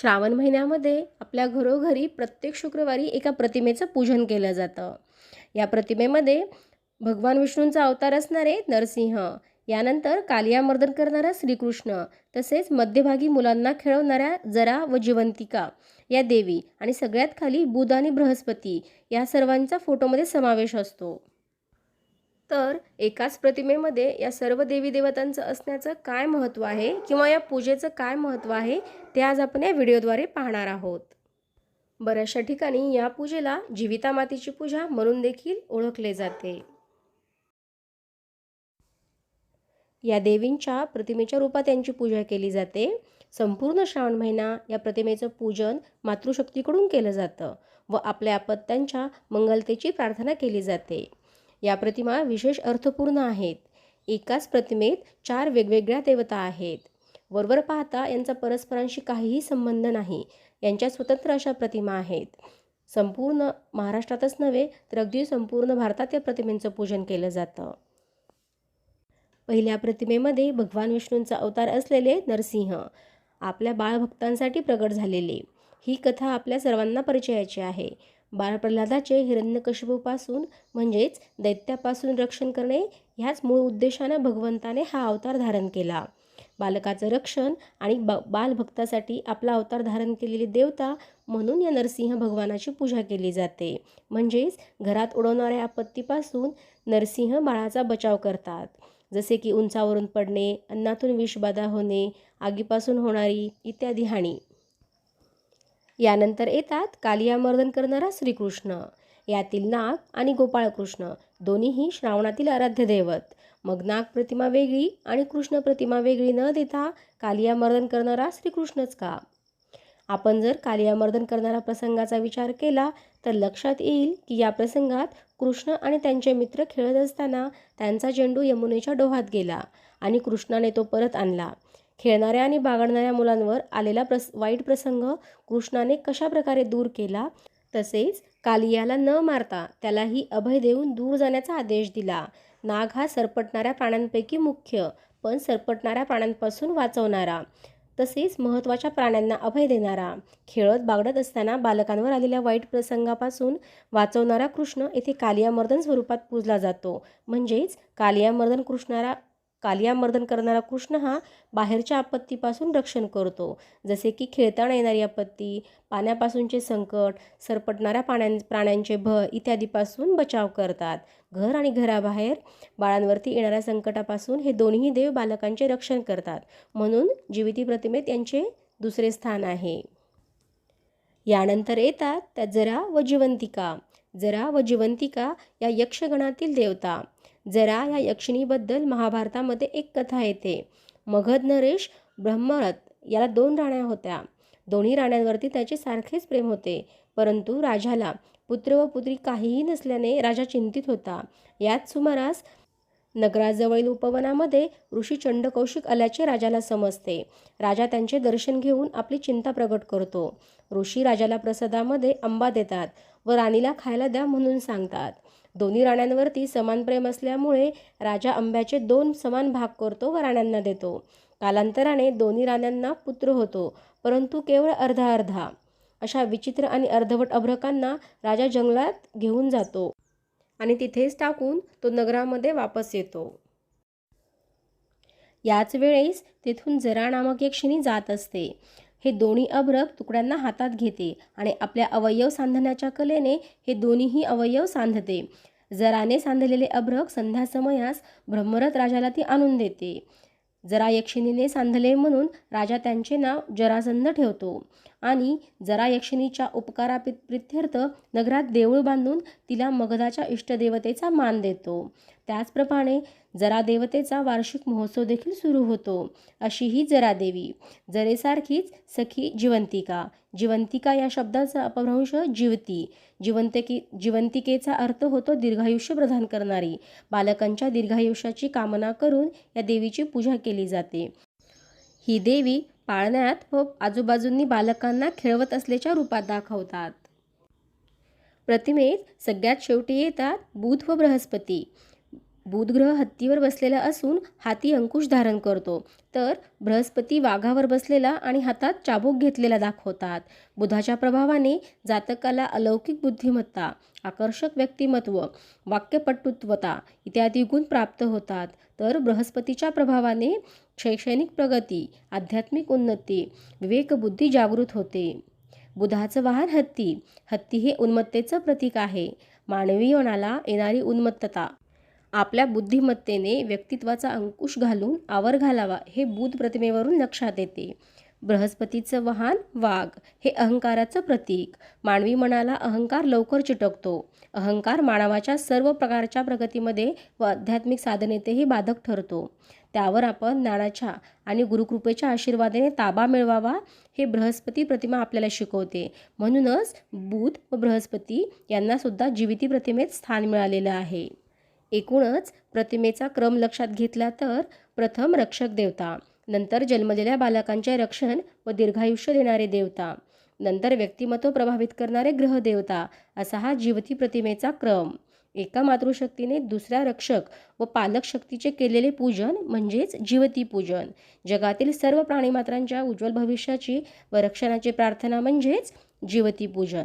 श्रावण महिन्यामध्ये आपल्या घरोघरी प्रत्येक शुक्रवारी एका प्रतिमेचं पूजन केलं जातं. या प्रतिमेमध्ये भगवान विष्णूंचा अवतार असणारे नरसिंह यानंतर कालियामर्दन करणारा श्रीकृष्ण तसेच मध्यभागी मुलांना खेळवणाऱ्या जरा व जिवंतिका या देवी आणि सगळ्यात खाली बुध आणि बृहस्पती या सर्वांचा फोटोमध्ये समावेश असतो. तर एकाच प्रतिमेमध्ये या सर्व देवी देवतांचं असण्याचं काय महत्त्व आहे किंवा या पूजेचं काय महत्त्व आहे ते आज आपण या व्हिडिओद्वारे पाहणार आहोत. बऱ्याचशा ठिकाणी या पूजेला जीविता मातेची पूजा म्हणून देखील ओळखले जाते. या देवींच्या प्रतिमेच्या रूपात यांची पूजा केली जाते. संपूर्ण श्रावण महिना या प्रतिमेचं पूजन मातृशक्तीकडून केलं जातं व आपल्या अपत्यांच्या मंगलतेची प्रार्थना केली जाते. या प्रतिमा विशेष अर्थपूर्ण आहेत. एकाच प्रतिमेत चार वेगवेगळ्या देवता आहेत. वरवर पाहता यांचा परस्परांशी काहीही संबंध नाही. यांच्या स्वतंत्र अशा प्रतिमा आहेत. संपूर्ण महाराष्ट्रातच नव्हे तर अगदी संपूर्ण भारतात या प्रतिमेचं पूजन केलं जातं. पहिल्या प्रतिमेमध्ये भगवान विष्णूंचा अवतार असलेले नरसिंह आपल्या बाळभक्तांसाठी प्रगट झालेले. ही कथा आपल्या सर्वांना परिचयाची आहे. बाळप्रल्हादाचे हिरण्यकशिपूपासून म्हणजेच दैत्यापासून रक्षण करणे ह्याच मूळ उद्देशानं भगवंताने हा अवतार धारण केला. बालकाचं रक्षण आणि बा बालभक्तासाठी आपला अवतार धारण केलेली देवता म्हणून या नरसिंह भगवानाची पूजा केली जाते. म्हणजेच घरात उडवणाऱ्या आपत्तीपासून नरसिंह बाळाचा बचाव करतात. जसे की उंचावरून पडणे अन्नातून विषबाधा होणे आगीपासून होणारी इत्यादी हानी. यानंतर येतात कालियामर्दन करणारा श्रीकृष्ण यातील नाग आणि गोपाळकृष्ण. दोन्हीही श्रावणातील आराध्य दैवत. मग नाग प्रतिमा वेगळी आणि कृष्ण प्रतिमा वेगळी न देता कालियामर्दन करणारा श्रीकृष्णच का? आपण जर कालियामर्दन करणारा प्रसंगाचा विचार केला तर लक्षात येईल की या प्रसंगात कृष्ण आणि त्यांचे मित्र खेळत असताना त्यांचा चेंडू यमुनेच्या डोहात गेला आणि कृष्णाने तो परत आणला. खेळणाऱ्या आणि बागडणाऱ्या मुलांवर आलेला प्रस वाईट प्रसंग कृष्णाने कशा प्रकारे दूर केला? तसेच कालियाला न मारता त्यालाही अभय देऊन दूर जाण्याचा आदेश दिला. नाग हा सरपटणाऱ्या प्राण्यांपैकी मुख्य पण सरपटणाऱ्या प्राण्यांपासून वाचवणारा. तसेच महत्त्वाच्या प्राण्यांना अभय देणारा. खेळत बागडत असताना बालकांवर आलेल्या वाईट प्रसंगापासून वाचवणारा कृष्ण येथे कालियामर्दन स्वरूपात पूजला जातो. म्हणजेच कालियामर्दन कृष्णारा कालियामर्दन करणारा कृष्ण हा बाहेरच्या आपत्तीपासून रक्षण करतो. जसे की खेळताना येणारी आपत्ती पाण्यापासूनचे संकट सरपटणाऱ्या पाण्यां प्राण्यांचे भय इत्यादीपासून बचाव करतात. घर आणि घराबाहेर बाळांवरती येणाऱ्या संकटापासून हे दोन्ही देव बालकांचे रक्षण करतात. म्हणून जीविती प्रतिमेत यांचे दुसरे स्थान आहे. यानंतर येतात त्या जरा व जिवंतिका. जरा व जिवंतिका या यक्षगणातील देवता. जरा या यक्षिणीबद्दल महाभारतामध्ये एक कथा येते. मगध नरेश ब्रह्मरथ याला दोन राण्या होत्या. दोन्ही राण्यांवरती त्याचे सारखेच प्रेम होते. परंतु राजाला पुत्र व पुत्री काहीही नसल्याने राजा चिंतित होता. याच सुमारास नगराजवळील उपवनामध्ये ऋषी चंडकौशिक आल्याचे राजाला समजते. राजा त्यांचे दर्शन घेऊन आपली चिंता प्रगट करतो. ऋषी राजाला प्रसादामध्ये आंबा देतात व राणीला खायला द्या म्हणून सांगतात. दोन्ही राण्यांवरती समान प्रेम असल्यामुळे राजा आंब्याचे दोन समान भाग करतो व राण्यांना देतो. कालांतराने दोन्ही राण्यांना पुत्र होतो परंतु केवळ अर्धा अर्धा. अशा विचित्र आणि अर्धवट अभ्रकांना राजा जंगलात घेऊन जातो आणि तिथेच टाकून तो नगरामध्ये वापस येतो. याच वेळेस तिथून जरा नामक एक जात असते. हे दोन्ही अभ्रक तुकड्यांना हातात घेते आणि आपल्या अवयव सांधण्याच्या कलेने हे दोन्हीही अवयव सांधते. जराने सांधलेले अभ्रक संध्या समयास ब्रह्मरथ राजाला ती आणून देते. जरा यक्षिणीने सांधले म्हणून राजा त्यांचे नाव जरासंध ठेवतो. आणि जरा यक्षिणीच्या उपकाराप्रित्यर्थ नगरात देऊळ बांधून तिला मगधाच्या इष्टदेवतेचा मान देतो. त्याचप्रमाणे जरा देवतेचा वार्षिक महोत्सव देखील सुरू होतो. अशी ही जरा देवी. जरेसारखीच सखी जिवंतिका. जिवंतिका या शब्दाचा अपभ्रंश जीवती. जिवंतकी जिवंतिकेचा अर्थ होतो दीर्घायुष्य प्रदान करणारी. बालकांच्या दीर्घायुष्याची कामना करून या देवीची पूजा केली जाते. ही देवी पाळण्यात व आजूबाजूंनी बालकांना खेळवत असल्याच्या रूपात दाखवतात. प्रतिमेत सगळ्यात शेवटी येतात बुध व बृहस्पती. बुध ग्रह हत्तीवर बसलेला असून हाती अंकुश धारण करतो. तर बृहस्पती वाघावर बसलेला आणि हातात चाबूक घेतलेला दाखवतात. बुधाच्या प्रभावाने जातकाला अलौकिक बुद्धिमत्ता आकर्षक व्यक्तिमत्व वाक्यपटुत्वता इत्यादी गुण प्राप्त होतात. तर बृहस्पतीच्या प्रभावाने शैक्षणिक प्रगती आध्यात्मिक उन्नती विवेकबुद्धी जागृत होते. बुधाचं वाहन हत्ती हत्ती हे उन्मत्तेचं प्रतीक आहे. मानवी मनाला येणारी उन्मत्तता. आपल्या बुद्धिमत्तेने व्यक्तित्वाचा अंकुश घालून आवर घालावा हे बुध प्रतिमेवरून लक्षात येते. बृहस्पतीचं वाहन वाघ हे अहंकाराचं प्रतीक. मानवी मनाला अहंकार लवकर चिटकतो. अहंकार मानवाच्या सर्व प्रकारच्या प्रगतीमध्ये व आध्यात्मिक साधनेतही बाधक ठरतो. त्यावर आपण ज्ञानाच्या आणि गुरुकृपेच्या आशीर्वादाने ताबा मिळवावा हे बृहस्पती प्रतिमा आपल्याला शिकवते. म्हणूनच बुध व बृहस्पती यांनासुद्धा जीविती प्रतिमेत स्थान मिळालेलं आहे. एकूणच प्रतिमेचा क्रम लक्षात घेतला तर प्रथम रक्षक देवता. नंतर जन्मलेल्या बालकांचे रक्षण व दीर्घायुष्य देणारे देवता. नंतर व्यक्तिमत्व प्रभावित करणारे ग्रहदेवता असा हा जीवती प्रतिमेचा क्रम. एका मातृशक्तीने दुसऱ्या रक्षक व पालक शक्तीचे केलेले पूजन म्हणजेच जीवती पूजन. जगातील सर्व प्राणीमात्रांच्या उज्ज्वल भविष्याची व रक्षणाची प्रार्थना म्हणजेच जीवती पूजन.